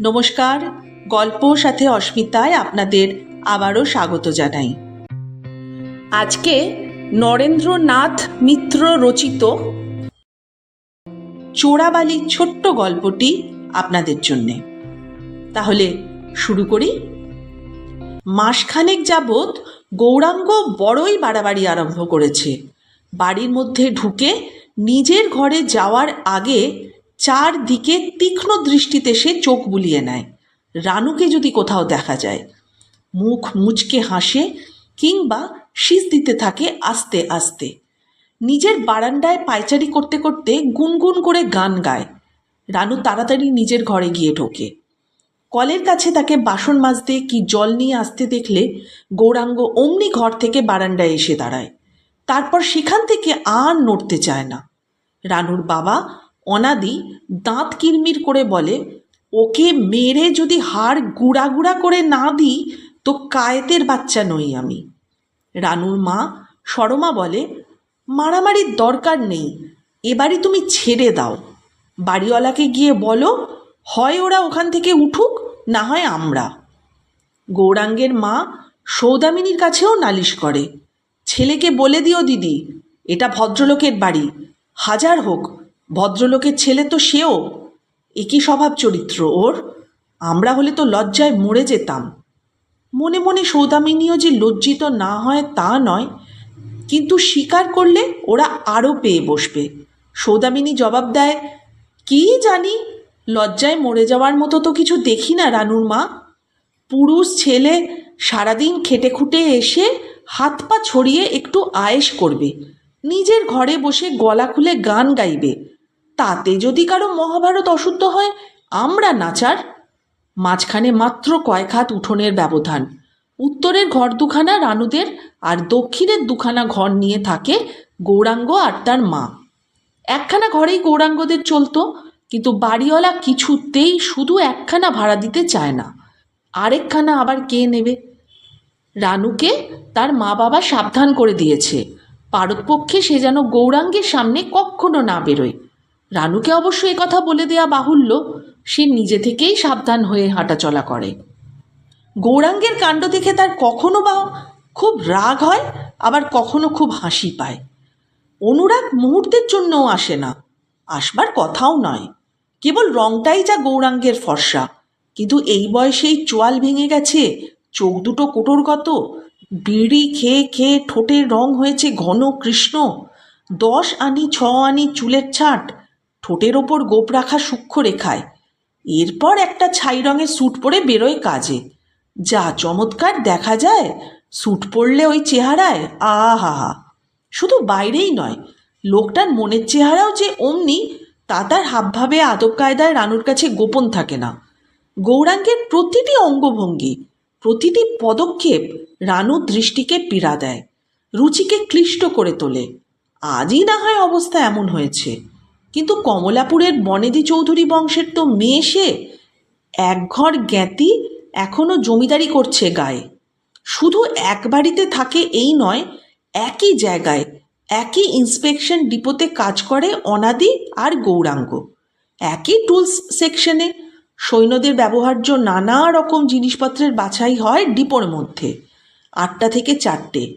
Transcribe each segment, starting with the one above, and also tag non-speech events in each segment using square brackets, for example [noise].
নমস্কার, গল্প সাথে অস্মিতায় আপনাদের আবারও স্বাগত জানাই। আজকে নরেন্দ্রনাথ মিত্র রচিত চোরাবালির ছোট্ট গল্পটি আপনাদের জন্যে। তাহলে শুরু করি। মাসখানেক যাবৎ গৌরাঙ্গ বড়ই বাড়াবাড়ি আরম্ভ করেছে। বাড়ির মধ্যে ঢুকে নিজের ঘরে যাওয়ার আগে চারদিকে তীক্ষ্ণ দৃষ্টিতে সে চোখ বুলিয়ে নেয়। রানুকে যদি কোথাও দেখা যায়, মুখ মুচকে হাসে কিংবা শীষ দিতে থাকে আস্তে আস্তে। নিজের বারান্দায় পায়চারি করতে করতে গুনগুন করে গান গায়। রানু তাড়াতাড়ি নিজের ঘরে গিয়ে ঢোকে। কলের কাছে তাকে বাসন মাজতে কি জল নিয়ে আসতে দেখলে গৌরাঙ্গ অমনি ঘর থেকে বারান্দায় এসে দাঁড়ায়। তারপর সেখান থেকে আর নড়তে চায় না। রানুর বাবা অনাদি দাঁত কিরমির করে বলে, ওকে মেরে যদি হাড় গুড়া গুড়া করে না দিই, তো কায়েতের বাচ্চা নই আমি। রানুর মা সরমা বলে, মারামারির দরকার নেই, এবারই তুমি ছেড়ে দাও। বাড়িওয়ালাকে গিয়ে বলো, হয় ওরা ওখান থেকে উঠুক, না হয় আমরা। গৌরাঙ্গের মা সৌদামিনীর কাছেও নালিশ করে, ছেলেকে বলে দিও দিদি, এটা ভদ্রলোকের বাড়ি, হাজার হোক ভদ্রলোকের ছেলে তো সেও। একই স্বভাব চরিত্র ওর? আমরা হলে তো লজ্জায় মরে যেতাম। মনে মনে সৌদামিনীও যে লজ্জিত না হয় তা নয়, কিন্তু স্বীকার করলে ওরা আরও পেয়ে বসবে। সৌদামিনী জবাব দেয়, কি জানি, লজ্জায় মরে যাওয়ার মতো তো কিছু দেখি না রানুর মা। পুরুষ ছেলে সারাদিন খেটে খুটে এসে হাত পা ছড়িয়ে একটু আয়েস করবে। নিজের ঘরে বসে গলা খুলে গান গাইবে। তাতে যদি কারও মহাভারত অশুদ্ধ হয়, আমরা নাচার মাঝখানে মাত্র কয়েক হাত উঠোনের ব্যবধান। উত্তরের ঘর দুখানা রানুদের আর দক্ষিণের দুখানা ঘর নিয়ে থাকে গৌরাঙ্গ আর তার মা। একখানা ঘরেই গৌরাঙ্গদের চলতো, কিন্তু বাড়িওয়ালা কিছুতেই শুধু একখানা ভাড়া দিতে চায় না। আরেকখানা আবার কে নেবে? রানুকে তার মা বাবা সাবধান করে দিয়েছে। পারতপক্ষে সে যেন গৌরাঙ্গের সামনে কখনো না বেরোয়। রানুকে অবশ্য এ কথা বলে দেয়া বাহুল্য, সে নিজে থেকেই সাবধান হয়ে হাঁটাচলা করে। গৌরাঙ্গের কাণ্ড দেখে তার কখনো বা খুব রাগ হয়, আবার কখনো খুব হাসি পায়। অনুরাগ মুহূর্তের জন্যও আসে না, আসবার কথাও নয়। কেবল রংটাই যা গৌরাঙ্গের ফর্সা। কিন্তু এই বয়সেই চোয়াল ভেঙে গেছে, চোখ দুটো কোটরগত, বিড়ি খেয়ে খেয়ে ঠোঁটের রং হয়েছে ঘন কৃষ্ণ, দশ আনি ছ আনি চুলের ছাট ঠোঁটের ওপর গোপ রাখা সূক্ষ্ম রেখায়। এরপর একটা ছাই রঙের স্যুট পরে বেরোয় কাজে। যা চমৎকার দেখা যায়, স্যুট পরলে ওই চেহারায় আহাহা শুধু বাইরেই নয়, লোকটার মনের চেহারাও যে অমনি, তা তার হাবভাবে আদব কায়দায় রানুর কাছে গোপন থাকে না। গৌরাঙ্গের প্রতিটি অঙ্গভঙ্গি, প্রতিটি পদক্ষেপ রানুর দৃষ্টিকে পীড়া দেয়, রুচিকে ক্লিষ্ট করে তোলে। আজই না হয় অবস্থা এমন হয়েছে। কিন্তু কমলাপুরের বনেদি চৌধুরী বংশের তো মেয়ে সে। এক ঘর জ্ঞাতি এখনও জমিদারি করছে গায়ে। শুধু এক বাড়িতে থাকে এই নয়, একই জায়গায়, একই ইন্সপেকশন ডিপোতে কাজ করে অনাদি আর গৌরাঙ্গ। একই টুলস সেকশনে সৈন্যদের ব্যবহার্য নানা রকম জিনিসপত্রের বাছাই হয় ডিপোর মধ্যে। আটটা থেকে চারটে।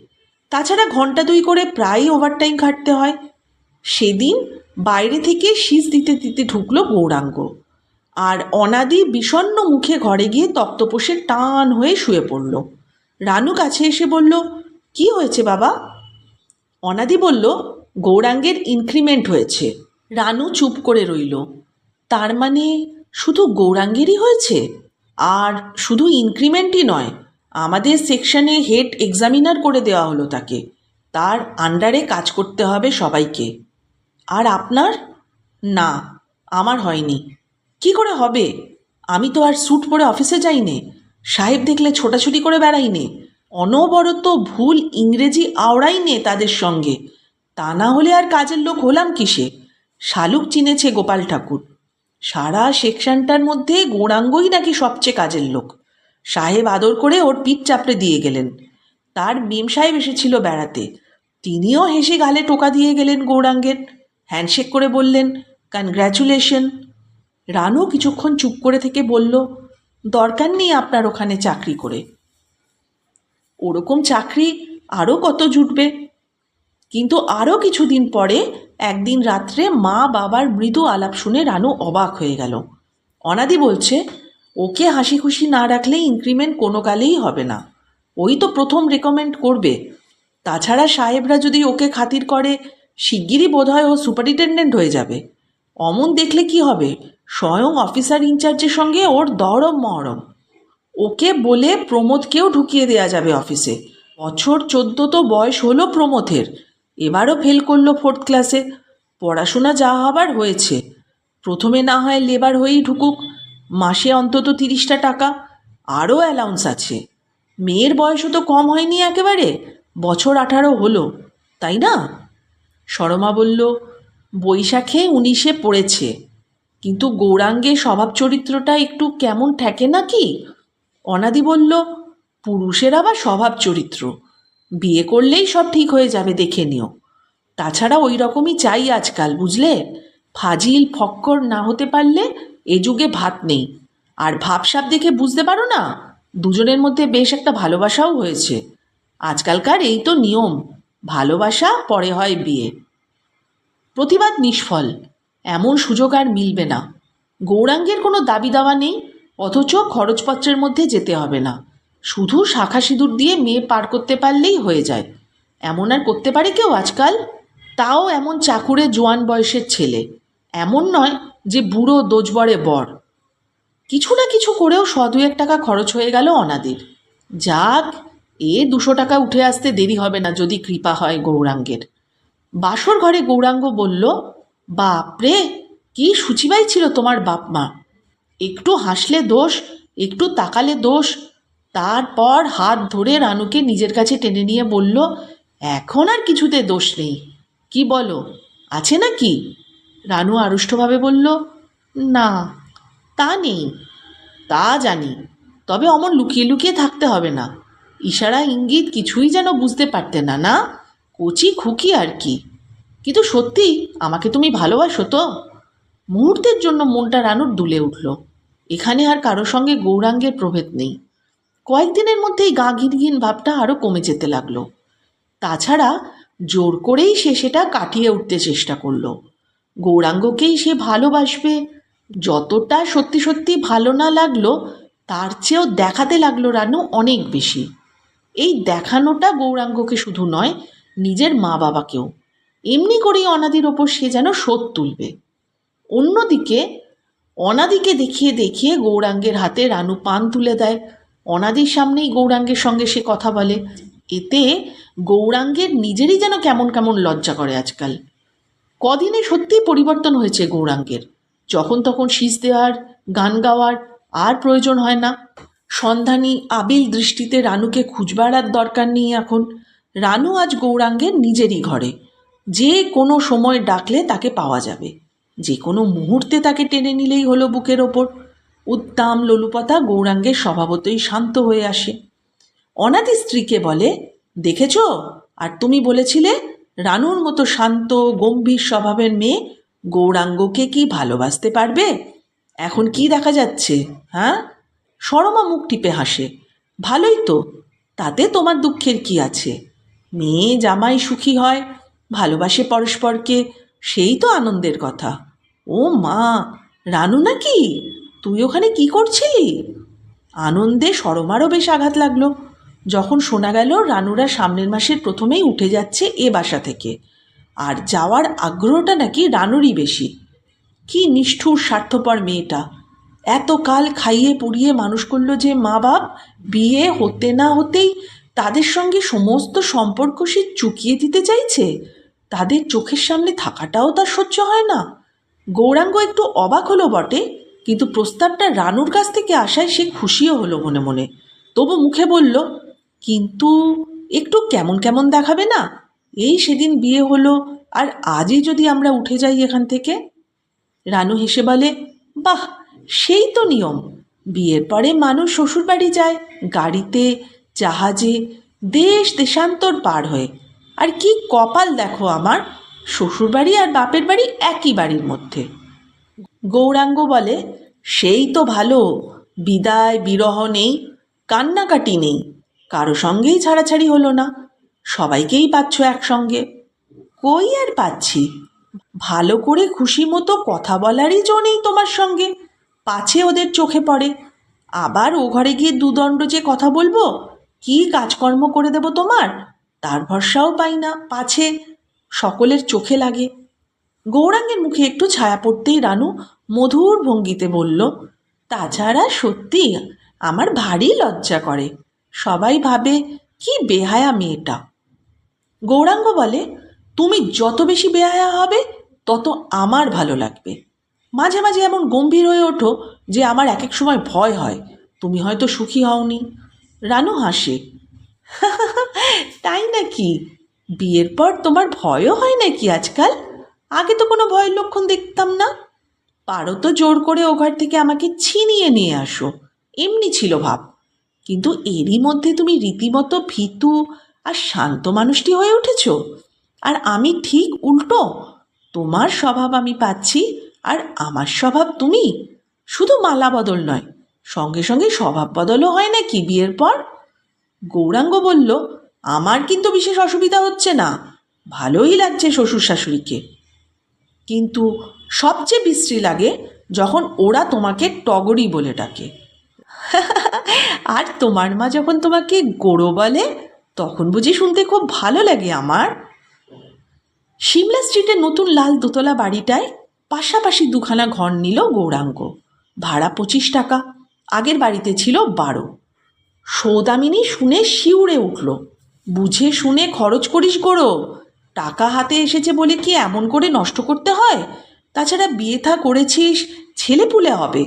তাছাড়া ঘণ্টা দুই করে প্রায়ই ওভারটাইম খাটতে হয়। সেদিন বাইরে থেকে শীষ দিতে দিতে ঢুকলো গৌরাঙ্গ। আর অনাদি বিষণ্ণ মুখে ঘরে গিয়ে তক্তপোষে টান হয়ে শুয়ে পড়ল। রানু কাছে এসে বলল, কি হয়েছে বাবা? অনাদি বলল, গৌরাঙ্গের ইনক্রিমেন্ট হয়েছে। রানু চুপ করে রইল। তার মানে শুধু গৌরাঙ্গেরই হয়েছে? আর শুধু ইনক্রিমেন্টই নয়, আমাদের সেকশনে হেড এক্সামিনার করে দেওয়া হলো তাকে। তার আন্ডারে কাজ করতে হবে সবাইকে। আর আপনার? না, আমার হয়নি। কি করে হবে? আমি তো আর স্যুট পরে অফিসে যাইনে। সাহেব দেখলে ছোটাছুটি করে বেড়াইনে। অনবরত ভুল ইংরেজি আওড়াই নে তাদের সঙ্গে। তা না হলে আর কাজের লোক হলাম কিসে? শালুক চিনেছে গোপাল ঠাকুর। সারা সেকশনটার মধ্যে গৌরাঙ্গই নাকি সবচেয়ে কাজের লোক। সাহেব আদর করে ওর পিঠ চাপড়ে দিয়ে গেলেন। তার মেম সাহেব এসেছিল বেড়াতে। তিনিও হেসে গালে টোকা দিয়ে গেলেন গৌরাঙ্গের। হ্যান্ডশেক করে বললেন কনগ্র্যাচুলেশন রানু কিছুক্ষণ চুপ করে থেকে বলল, দরকার নেই আপনার ওখানে চাকরি করে। ওরকম চাকরি আরও কত জুটবে? কিন্তু আরও কিছুদিন পরে একদিন রাত্রে মা বাবার মৃদু আলাপ শুনে রানু অবাক হয়ে গেল। অনাদি বলছে, ওকে হাসি খুশি না রাখলে ইনক্রিমেন্ট কোনো কালেই হবে না। ওই তো প্রথম রেকমেন্ড করবে। তাছাড়া সাহেবরা যদি ওকে খাতির করে শিগগিরই বোধহয় ও সুপারিনটেন্ডেন্ট হয়ে যাবে। অমন দেখলে কি হবে? স্বয়ং অফিসার ইনচার্জের সঙ্গে ওর দরম মহরম। ওকে বলে প্রমোদকেও ঢুকিয়ে দেয়া যাবে অফিসে। বছর চোদ্দ তো বয়স হলো প্রমোদের। এবারও ফেল করল ফোর্থ ক্লাসে। পড়াশোনা যা হবার হয়েছে। প্রথমে না হয় লেবার হয়েই ঢুকুক। মাসে অন্তত তিরিশটা টাকা। আরও অ্যালাউন্স আছে। মেয়ের বয়সও তো কম হয়নি একেবারে। বছর আঠারো হলো। তাই না? সরমা বলল, বৈশাখে উনিশে পড়েছে, কিন্তু গৌরাঙ্গের স্বভাব চরিত্রটা একটু কেমন ঠেকে নাকি? অনাদি বলল, পুরুষের আবার স্বভাব চরিত্র বিয়ে করলেই সব ঠিক হয়ে যাবে দেখে নিও। তাছাড়া ওই রকমই চাই আজকাল, বুঝলে? ফাজিল, ফক্কর না হতে পারলে এ যুগে ভাত নেই। আর ভাবসাব দেখে বুঝতে পারো না, দুজনের মধ্যে বেশ একটা ভালোবাসাও হয়েছে। আজকালকার এই তো নিয়ম ভালোবাসা, পরে হয় বিয়ে। প্রতিবাদ নিষ্ফল। এমন সুযোগ আর মিলবে না। গৌরাঙ্গের কোনো দাবি দাওয়া নেই, অথচ খরচপত্রের মধ্যে যেতে হবে না। শুধু শাখা সিঁদুর দিয়ে মেয়ে পার করতে পারলেই হয়ে যায়। এমন আর করতে পারে কেউ আজকাল? তাও এমন চাকুরে জোয়ান বয়সের ছেলে। এমন নয় যে বুড়ো দোজবরে বর। কিছু না কিছু করেও শ এক টাকা খরচ হয়ে গেল অনাদির। যাক এ দুশো টাকা উঠে আসতে দেরি হবে না যদি কৃপা হয় গৌরাঙ্গের। বাসর ঘরে গৌরাঙ্গ বলল, বাপরে, কি সুচিবাই ছিল তোমার বাপ মা। একটু হাসলে দোষ, একটু তাকালে দোষ। তারপর হাত ধরে রানুকে নিজের কাছে টেনে নিয়ে বলল, এখন আর কিছুতে দোষ নেই। কি বলো, আছে নাকি? রানু আড়ষ্টভাবে বলল, না, তা নেই। তা জানি। তবে অমন লুকিয়ে লুকিয়ে থাকতে হবে না। ইশারা ইঙ্গিত কিছুই যেন বুঝতে পারতে না না? কচি খুকি আর কি? কিন্তু সত্যি আমাকে তুমি ভালোবাসো তো? মুহূর্তের জন্য মনটা রানুর দুলে উঠল। এখানে আর কারও সঙ্গে গৌরাঙ্গের প্রভেদ নেই। কয়েকদিনের মধ্যেই গা ঘিন ঘিন ভাবটা আরও কমে যেতে লাগল। তাছাড়া জোর করেই সে সেটা কাটিয়ে উঠতে চেষ্টা করল। গৌরাঙ্গকেই সে ভালোবাসবে, যতটা সত্যি সত্যি ভালো না লাগল, তার চেয়েও দেখাতে লাগল রানু অনেক বেশি। এই দেখানোটা গৌরাঙ্গকে শুধু নয়, নিজের মা বাবাকেও। এমনি করেই অনাদির ওপর সে যেন শোধ তুলবে। অন্যদিকে, অনাদিকে দেখিয়ে দেখিয়ে গৌরাঙ্গের হাতে রানু পান তুলে দেয়। অনাদির সামনেই গৌরাঙ্গের সঙ্গে সে কথা বলে। এতে গৌরাঙ্গের নিজেরই যেন কেমন কেমন লজ্জা করে আজকাল। কদিনে সত্যিই পরিবর্তন হয়েছে গৌরাঙ্গের। যখন তখন শীষ দেওয়ার, গান গাওয়ার আর প্রয়োজন হয় না। সন্ধানী আবিল দৃষ্টিতে রানুকে খুঁজবার আর দরকার নেই এখন। রানু আজ গৌরাঙ্গের নিজেরই ঘরে। যে কোনো সময় ডাকলে তাকে পাওয়া যাবে। যে কোনো মুহূর্তে তাকে টেনে নিলেই হলো বুকের ওপর। উত্তাম ললুপতা গৌরাঙ্গের স্বভাবতই শান্ত হয়ে আসে। অনাদি স্ত্রীকে বলে, দেখেছ? আর তুমি বলেছিলে, রানুর মতো শান্ত, গম্ভীর স্বভাবের মেয়ে গৌরাঙ্গকে কি ভালোবাসতে পারবে? এখন কি দেখা যাচ্ছে হ্যাঁ? সরমা মুখ টিপে হাসে, ভালোই তো, তাতে তোমার দুঃখের কি আছে? মেয়ে, জামাই সুখী হয়, ভালোবাসে পরস্পরকে, সেই তো আনন্দের কথা। ও মা, রানু নাকি? তুই ওখানে কি করছিলি? আনন্দে সরমারও বেশ আঘাত লাগল। যখন শোনা গেল রানুরা সামনের মাসের প্রথমেই উঠে যাচ্ছে এ বাসা থেকে, আর যাওয়ার আগ্রহটা নাকি রানুরই বেশি। কি নিষ্ঠুর, স্বার্থপর মেয়েটা। এত কাল খাইয়ে পুড়িয়ে মানুষ করল যে মা বাপ, বিয়ে হতে না হতেই তাদের সঙ্গে সমস্ত সম্পর্ক সে চুকিয়ে দিতে চাইছে। তাদের চোখের সামনে থাকাটাও তার সহ্য হয় না। গৌরাঙ্গ একটু অবাক হলো বটে, কিন্তু প্রস্তাবটা রানুর কাছ থেকে আসায় সে খুশিও হলো মনে মনে। তবু মুখে বলল, কিন্তু একটু কেমন কেমন দেখাবে না? এই সেদিন বিয়ে হলো, আর আজই যদি আমরা উঠে যাই এখান থেকে? রানু হেসে বলে, বাহ সেই তো নিয়ম। বিয়ের পরে মানুষ শ্বশুরবাড়ি যায়, গাড়িতে, জাহাজে, দেশ দেশান্তর পার হয়ে। আর কি কপাল দেখো আমার, শ্বশুরবাড়ি আর বাপের বাড়ি একই বাড়ির মধ্যে। গৌরাঙ্গ বলে, সেই তো ভালো, বিদায়, বিরহ নেই, কান্নাকাটি নেই, কারও সঙ্গেই ছাড়াছাড়ি হলো না, সবাইকেই পাচ্ছ একসঙ্গে। কই আর পাচ্ছি? ভালো করে খুশি মতো কথা বলারই জো নেই তোমার সঙ্গে। পাছে ওদের চোখে পড়ে। আবার ও ঘরে গিয়ে দুদণ্ড যে কথা বলব, কি কাজকর্ম করে দেব তোমার? তার ভরসাও পাই না, পাছে। সকলের চোখে লাগে। গৌরাঙ্গের মুখে একটু ছায়া পড়তেই রানু মধুর ভঙ্গিতে বলল, তাছাড়া সত্যি আমার ভারী লজ্জা করে। সবাই ভাবে কি বেহায়া মেয়েটা। গৌরাঙ্গ বলে, তুমি যত বেশি বেহায়া হবে, তত আমার ভালো লাগবে। মাঝে মাঝে এমন গম্ভীর হয়ে ওঠো যে আমার এক এক সময় ভয় হয়। তুমি হয়তো সুখী হওনি। রানু হাসে। [laughs] তাই নাকি? বিয়ের পর তোমার ভয়ও হয় নাকি আজকাল? আগে তো কোনো ভয়ের লক্ষণ দেখতাম না। পারো তো জোর করে ও ঘর থেকে আমাকে ছিনিয়ে নিয়ে আসো। এমনি ছিল ভাব। কিন্তু এরই মধ্যে তুমি রীতিমতো ভীতু আর শান্ত মানুষটি হয়ে উঠেছ। আর আমি ঠিক উল্টো। তোমার স্বভাব আমি পাচ্ছি আর আমার স্বভাব তুমি? শুধু মালা বদল নয়, সঙ্গে সঙ্গে স্বভাব বদলও হয় নাকি বিয়ের পর? গৌরাঙ্গ বলল, আমার কিন্তু বিশেষ অসুবিধা হচ্ছে না, ভালোই লাগছে শ্বশুর শাশুড়িকে কিন্তু সবচেয়ে বিশ্রী লাগে যখন ওরা তোমাকে টগরি বলে ডাকে। [laughs] আর তোমার মা যখন তোমাকে গোড়ো বলে, তখন বুঝি শুনতে খুব ভালো লাগে আমার। সিমলা স্ট্রিটের নতুন লাল দোতলা বাড়িটায় পাশাপাশি দুখানা ঘর নিল গৌরাঙ্গ। ভাড়া পঁচিশ টাকা, আগের বাড়িতে ছিল বারো। সৌদামিনী শুনে শিউরে উঠল, বুঝে শুনে খরচ করিস গোড়ো টাকা হাতে এসেছে বলে কি এমন করে নষ্ট করতে হয়? তাছাড়া বিয়ে থা করেছিস, ছেলে পুলে হবে,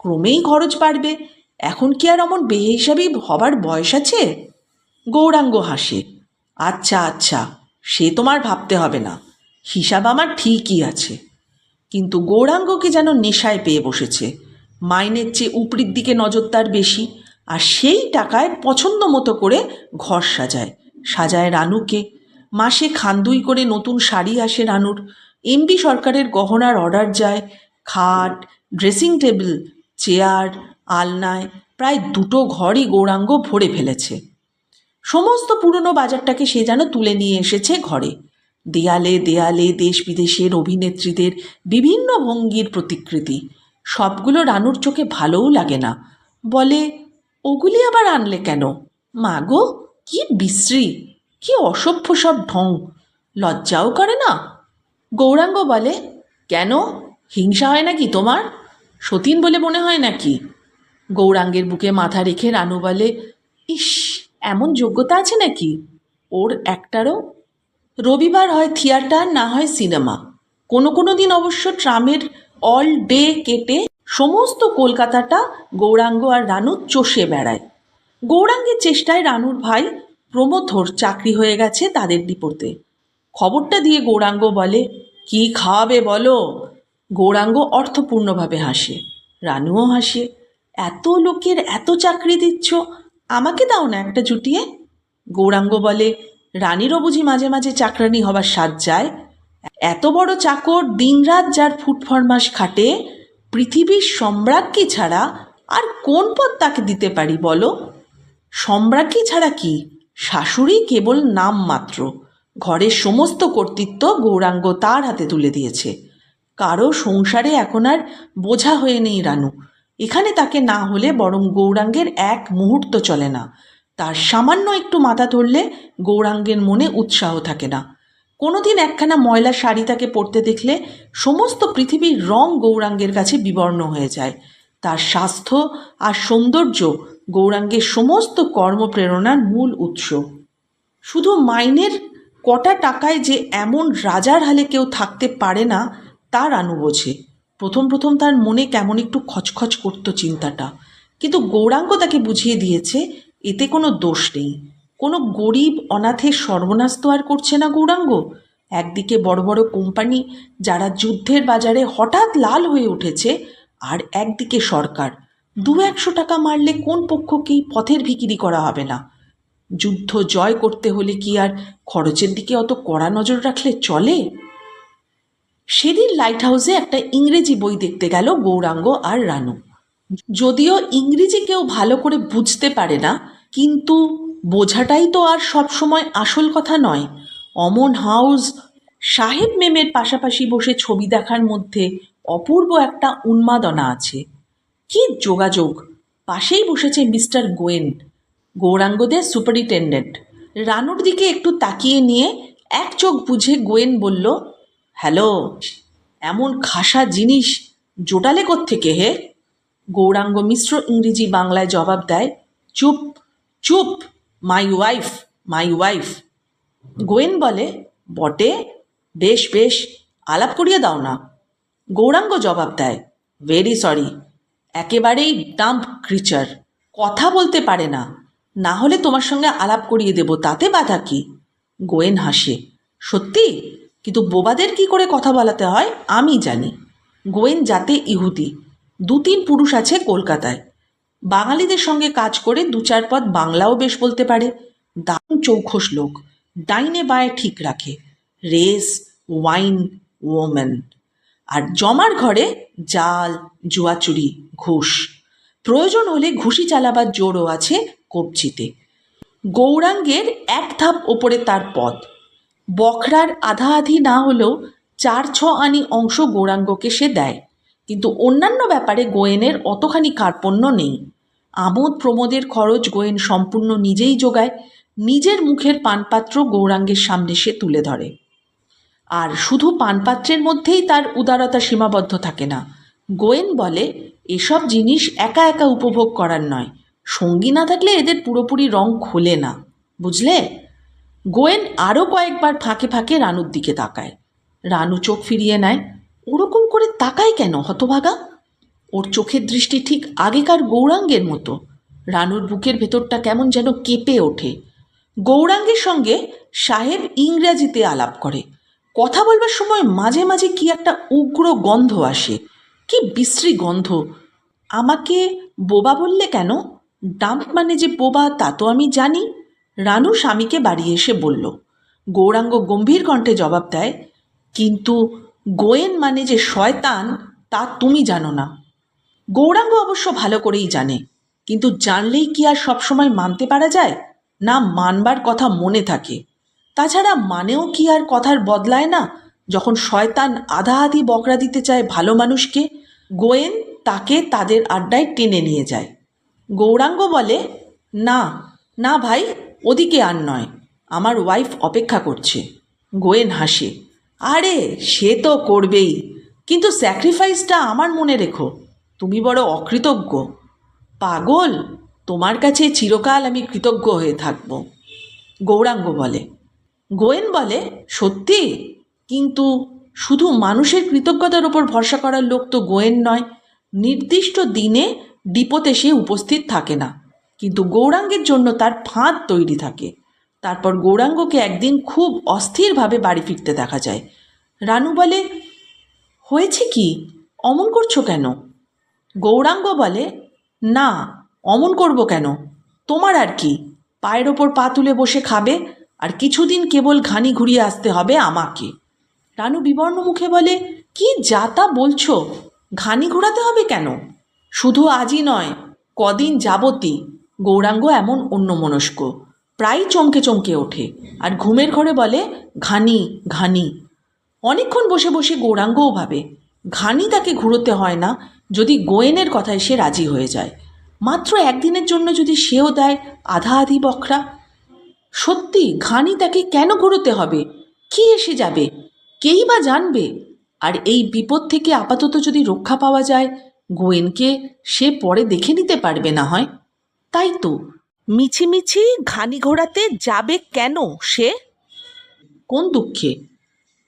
ক্রমেই খরচ বাড়বে, এখন কি আর অমন বেহিসাবি হবার বয়স আছে? গৌরাঙ্গ হাসে আচ্ছা আচ্ছা সে তোমার ভাবতে হবে না, হিসাব আমার ঠিকই আছে। কিন্তু গৌরাঙ্গকে যেন নেশায় পেয়ে বসেছে। মাইনের চেয়ে উপরির দিকে নজর তার বেশি, আর সেই টাকায় পছন্দ মতো করে ঘর সাজায়। সাজায় রানুকে। মাসে খান্দুই করে নতুন শাড়ি আসে রানুর। এমবি সরকারের গহনার অর্ডার যায়। খাট, ড্রেসিং টেবিল, চেয়ার, আলনায় প্রায় দুটো ঘরই গৌরাঙ্গ ভরে ফেলেছে। সমস্ত পুরনো বাজারটাকে সে যেন তুলে নিয়ে এসেছে ঘরে। দেয়ালে দেয়ালে দেশ বিদেশের অভিনেত্রীদের বিভিন্ন ভঙ্গির প্রতিকৃতি। সবগুলো রানুর চোখে ভালোও লাগে না। বলে, ওগুলি আবার আনলে কেন? মা গো, কি বিশ্রী, কি অসভ্য সব ঢং। লজ্জাও করে না? গৌরাঙ্গ বলে, কেন? হিংসা হয় নাকি তোমার? সতীন বলে মনে হয় নাকি? গৌরাঙ্গের বুকে মাথা রেখে রানু বলে, ইস, এমন যোগ্যতা আছে নাকি? ওর একটারও রবিবার হয় থিয়েটার, না হয় সিনেমা। কোনো কোনো দিন অবশ্য ট্রামের অল ডে কেটে সমস্ত কলকাতাটা গৌরাঙ্গ আর রানু চষে বেড়ায়। গৌরাঙ্গের চেষ্টায় রানুর ভাই প্রমথর চাকরি হয়ে গেছে তাদের ডিপোতে খবরটা দিয়ে গৌরাঙ্গ বলে, কি খাওয়াবে বলো? গৌরাঙ্গ অর্থপূর্ণভাবে হাসে। রানুও হাসে, এত লোকের এত চাকরি দিচ্ছ, আমাকে দাও না একটা জুটিয়ে? গৌরাঙ্গ বলে রানীরও বুঝি মাঝে মাঝে চাকরানি হবার স্বাদ যায়। এত বড় চাকর দিনরাত যার ফুটফরমাস খাটে, পৃথিবীর সম্রাজ্ঞী ছাড়া আর কোন পদ তাকে দিতে পারি বলো? সম্রাজ্ঞী ছাড়া কি? শাশুড়ি কেবল নাম মাত্র। ঘরের সমস্ত কর্তৃত্ব গৌরাঙ্গ তার হাতে তুলে দিয়েছে। কারও সংসারে এখন আর বোঝা হয়ে নেই রানু। এখানে তাকে না হলে বরং গৌরাঙ্গের এক মুহূর্ত চলে না। তার সামান্য একটু মাথা ধরলে গৌরাঙ্গের মনে উৎসাহ থাকে না। কোনোদিন একখানা ময়লা শাড়ি তাকে পরতে দেখলে সমস্ত পৃথিবীর রং গৌরাঙ্গের কাছে বিবর্ণ হয়ে যায়। তার স্বাস্থ্য আর সৌন্দর্য গৌরাঙ্গের সমস্ত কর্মপ্রেরণার মূল উৎস। শুধু মাইনের কটা টাকায় যে এমন রাজার হালে কেউ থাকতে পারে না, তার আনু বোঝে প্রথম প্রথম তার মনে কেমন একটু খচখচ করতো চিন্তাটা। কিন্তু গৌরাঙ্গ তাকে বুঝিয়ে দিয়েছে এতে কোনো দোষ নেই। কোনো গরিব অনাথের সর্বনাশ তো আর করছে না গৌরাঙ্গ। একদিকে বড় বড় কোম্পানি যারা যুদ্ধের বাজারে হঠাৎ লাল হয়ে উঠেছে, আর একদিকে সরকার। দু একশো টাকা মারলে কোন পক্ষকেই পথের ভিকিরি করা হবে না। যুদ্ধ জয় করতে হলে কি আর খরচের দিকে অত কড়া নজর রাখলে চলে? সেদিন লাইট হাউসে একটা ইংরেজি বই দেখতে গেল গৌরাঙ্গ আর রানু। যদিও ইংরেজি কেউ ভালো করে বুঝতে পারে না, কিন্তু বোঝাটাই তো আর সবসময় আসল কথা নয়। অমন হাউস সাহেব মেমের পাশাপাশি বসে ছবি দেখার মধ্যে অপূর্ব একটা উন্মাদনা আছে। কি যোগাযোগ! পাশেই বসেছে মিস্টার গোয়েন, গৌরাঙ্গদের সুপারিনটেন্ডেন্ট। রানুর দিকে একটু তাকিয়ে নিয়ে এক চোখ বুঝে গোয়েন বলল, হ্যালো, এমন খাসা জিনিস জোটালে থেকে হে? গৌরাঙ্গ মিশ্র ইংরেজি বাংলায় জবাব দেয়, চুপ চুপ my wife my wife Goyen বলে, বটে, বেশ বেশ, আলাপ করিয়ে দাও না। গৌরাঙ্গ জবাব দেয় ভেরি সরি একেবারেই ডাম্প ক্রিচার কথা বলতে পারে না না হলে তোমার সঙ্গে আলাপ করিয়ে দেব, তাতে বাধা কি? গোয়েন হাসে, সত্যি? কিন্তু বোবাদের কি করে কথা বলাতে হয়? আমি জানি। গোয়েন যাতে ইহুদি দু তিন পুরুষ আছে কলকাতায়। বাঙালিদের সঙ্গে কাজ করে দু চার পদ বাংলাও বেশ বলতে পারে। দারুণ চৌখোস লোক, ডাইনে বায়ে ঠিক রাখে। রেস, ওয়াইন ওমেন আর জমার ঘরে জাল জুয়াচুরি ঘুষ। প্রয়োজন হলে ঘুষি চালাবার জোরও আছে কবজিতে। গৌরাঙ্গের এক ধাপ ওপরে তার পদ বখরার আধা আধি না হলেও চার ছ আনি অংশ গৌরাঙ্গকে সে দেয়। কিন্তু অন্যান্য ব্যাপারে গোয়েনের অতখানি কার্পণ্য নেই। আমোদ প্রমোদের খরচ গোয়েন সম্পূর্ণ নিজেই যোগায় নিজের মুখের পানপাত্র গৌরাঙ্গের সামনে সে তুলে ধরে। আর শুধু পানপাত্রের মধ্যেই তার উদারতা সীমাবদ্ধ থাকে না। গোয়েন বলে, এসব জিনিস একা একা উপভোগ করার নয়। সঙ্গী না থাকলে এদের পুরোপুরি রং খোলে না। বুঝলে? গোয়েন আরও কয়েকবার ফাঁকে ফাঁকে রানুর দিকে তাকায়। রানু চোখ ফিরিয়ে নেয় ওরকম করে তাকায় কেন, হতভাগা? ওর চোখের দৃষ্টি ঠিক আগেকার গৌরাঙ্গের মতো। রানুর বুকের ভেতরটা কেমন যেন কেঁপে ওঠে। গৌরাঙ্গের সঙ্গে সাহেব ইংরাজিতে আলাপ করে। কথা বলবার সময় মাঝে মাঝে কি একটা উগ্র গন্ধ আসে। কি বিশ্রী গন্ধ। আমাকে বোবা বললে কেন? ডাম্প মানে যে বোবা, তা তো আমি জানি। রানু স্বামীকে বাড়ি এসে বলল। গৌরাঙ্গ গম্ভীর কণ্ঠে জবাব দেয়, কিন্তু গোয়েন মানে যে শয়তান, তা তুমি জানো না। গৌরাঙ্গ অবশ্য ভালো করেই জানে, কিন্তু জানলেই কি আর সবসময় মানতে পারা যায়? না মানবার কথা মনে থাকে। তাছাড়া মানেও কি আর কথার বদলায় না? যখন শয়তান আধা আধি বকরা দিতে চায় ভালো মানুষকে, গোয়েন তাকে তাদের আড্ডায় টেনে নিয়ে যায়। গৌরাঙ্গ বলে, না না ভাই, ওদিকে আর নয়। আমার ওয়াইফ অপেক্ষা করছে। গোয়েন হাসে। আরে, সে তো করবেই। কিন্তু স্যাক্রিফাইসটা আমার মনে রেখো। তুমি বড় অকৃতজ্ঞ। পাগল, তোমার কাছে চিরকাল আমি কৃতজ্ঞ হয়ে থাকব। গৌরাঙ্গ বলে। গোয়েন বলে, সত্যি? কিন্তু শুধু মানুষের কৃতজ্ঞতার ওপর ভরসা করার লোক তো গোয়েন নয়। নির্দিষ্ট দিনে ডিপোতে সে উপস্থিত থাকে না। কিন্তু গৌরাঙ্গের জন্য তার ফাঁদ তৈরি থাকে। তারপর গৌরাঙ্গকে একদিন খুব অস্থিরভাবে বাড়ি ফিরতে দেখা যায়। রানু বলে, হয়েছে কি? অমন করছ কেন? গৌরাঙ্গ বলে, না, অমন করব কেন? তোমার আর কি? পায়ের ওপর পা তুলে বসে খাবে, আর কিছুদিন কেবল ঘানি ঘুরিয়ে আসতে হবে আমাকে। রানু বিবর্ণ মুখে বলে, কি যা তা বলছো? ঘানি ঘোরাতে হবে কেন? শুধু আজই নয়, কদিন যাবতই। গৌরাঙ্গ এমন অন্যমনস্ক। প্রায় চমকে চমকে ওঠে আর ঘুমের ঘরে বলে, ঘানি ঘানি। অনেকক্ষণ বসে বসে গৌরাঙ্গও ভাবে, ঘানি তাকে ঘুরোতে হয় না, যদি গোয়েনের কথায় সে রাজি হয়ে যায়। মাত্র একদিনের জন্য যদি সেও দেয় আধা আধি বখরা। সত্যি, ঘানি তাকে কেন ঘুরোতে হবে? কি এসে যাবে? কেই বা জানবে? আর এই বিপদ থেকে আপাতত যদি রক্ষা পাওয়া যায়, গোয়েনকে সে পরে দেখে নিতে পারবে না হয়? তাই তো মিছিমিছি ঘানি ঘোরাতে যাবে কেন সে? কোন দুঃখে?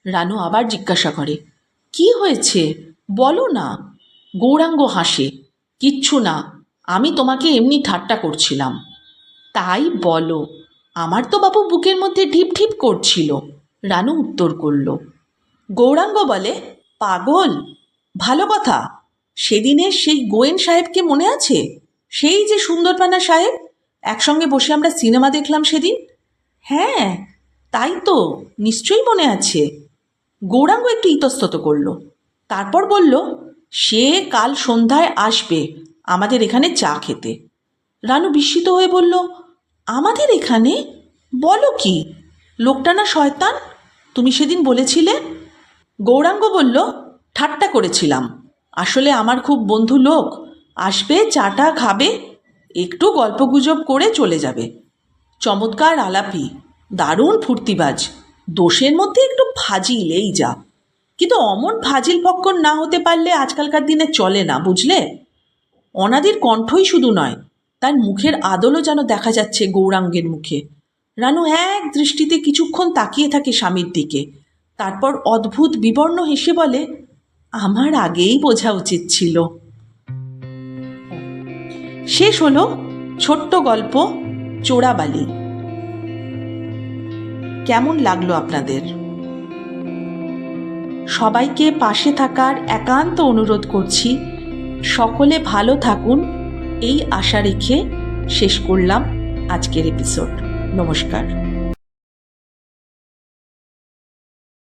রানু আবার জিজ্ঞাসা করে, কি হয়েছে? বলো না। গৌরাঙ্গ হাসে, কিচ্ছু না, আমি তোমাকে এমনি ঠাট্টা করছিলাম। তাই বলো, আমার তো বাবু বুকের মধ্যে ঢিপ ঢিপ করছিল। রানু উত্তর করল, গৌরাঙ্গ বলে, পাগল, ভালো কথা। সেদিনের সেই গোয়েন সাহেবকে মনে আছে? সেই যে সুন্দরপানা সাহেব একসঙ্গে বসে আমরা সিনেমা দেখলাম সেদিন? হ্যাঁ তাই তো, নিশ্চয়ই মনে আছে। গৌরাঙ্গ একটু ইতস্তত করল। তারপর বলল, সে কাল সন্ধ্যায় আসবে আমাদের এখানে চা খেতে। রানু বিস্মিত হয়ে বলল, আমাদের এখানে? বলো কি? লোকটা না শয়তান? তুমি সেদিন বলেছিলে? গৌরাঙ্গ বলল, ঠাট্টা করেছিলাম। আসলে আমার খুব বন্ধু লোক। আসবে, চাটা খাবে একটু গল্পগুজব করে চলে যাবে। চমৎকার আলাপি, দারুণ ফুর্তিবাজ, দোষের মধ্যে একটু ফাজিল এই যা। কিন্তু অমন ফাজিল ফক্কর না হতে পারলে আজকালকার দিনে চলে না, বুঝলে? অনাদির কণ্ঠই শুধু নয়, তার মুখের আদলও যেন দেখা যাচ্ছে গৌরাঙ্গের মুখে। রানু এক দৃষ্টিতে কিছুক্ষণ তাকিয়ে থাকে স্বামীর দিকে, তারপর অদ্ভুত বিবর্ণ হেসে বলে, আমার আগেই বোঝা উচিত ছিল। শেষ হলো ছোট্ট গল্প চোরাবালি। কেমন লাগল আপনাদের? সবাইকে পাশে থাকার একান্ত অনুরোধ করছি। সকলে ভালো থাকুন। এই আশা রেখে শেষ করলাম আজকের এপিসোড নমস্কার।